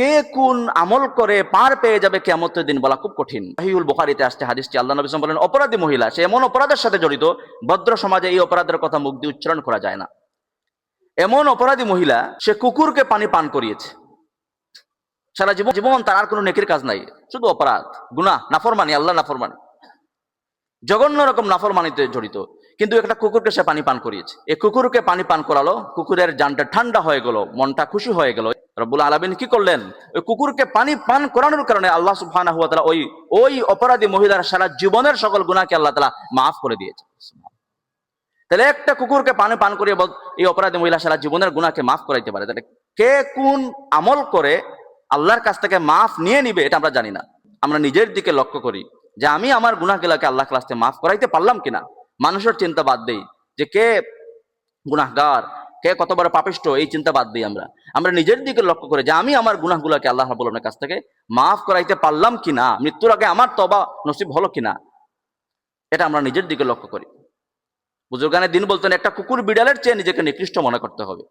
কে কোন আমল করে পার পেয়ে যাবে কেমতের দিন বলা খুব কঠিন। বুখারিতে আসছে হাদিসটি, আল্লাহ নবী বলেন, অপরাধী মহিলা, সে এমন অপরাধের সাথে জড়িত, ভদ্র সমাজে এই অপরাধের কথা মুখ দিয়ে উচ্চারণ করা যায় না। এমন অপরাধী মহিলা, সে কুকুরকে পানি পান করিয়েছে। সারা জীবন জীবন তার আর কোনো নেকির কাজ নাই, শুধু অপরাধ, গুনাহ, নাফরমানি আল্লাহ নাফরমানি। জঘন্য রকম নাফরমানিতে জড়িত, কিন্তু একটা কুকুরকে সে পানি পান করিয়েছে। এই কুকুরকে পানি পান করালো, কুকুরের জানটা ঠান্ডা হয়ে গেল, মনটা খুশি হয়ে গেল। রব্বুল আলামিন কি করলেন? ওই কুকুরকে পানি পান করানোর কারণে আল্লাহ সুবহানাহু ওয়া তাআলা ওই ওই অপরাধী মহিলার সারা জীবনের সকল গুনাহকে আল্লাহ তাআলা মাফ করে দিয়েছে তাহলে একটা কুকুরকে পানি পান করিয়ে এই অপরাধী মহিলা সারা জীবনের গুনাহকে মাফ করাইতে পারে। তাহলে কে কোন আমল করে আল্লাহর কাছ থেকে মাফ নিয়ে নিবে এটা আমরা জানি না। আমরা নিজের দিকে লক্ষ্য করি যে আমি আমার গুনাহগুলাকে আল্লাহ কাছ থেকে মাফ করাইতে পারলাম কিনা। মানুষের চিন্তা বাদ দেই যে কে গুনাহগার কে কত বড় পাপিষ্ট, এই চিন্তা বাদ দিই আমরা। আমরা নিজের দিকে লক্ষ্য করে যে আমি আমার গুনাহগুলোকে আল্লাহ আলামিনের কাছ থেকে মাফ করাইতে পারলাম কিনা, মৃত্যুর আগে আমার তবা নসিব হলো কিনা, এটা আমরা নিজের দিকে লক্ষ্য করি। বুজুর্গানের দিন বলতেন, একটা কুকুর বিড়ালের চেয়ে নিজেকে নিকৃষ্ট মনে করতে হবে।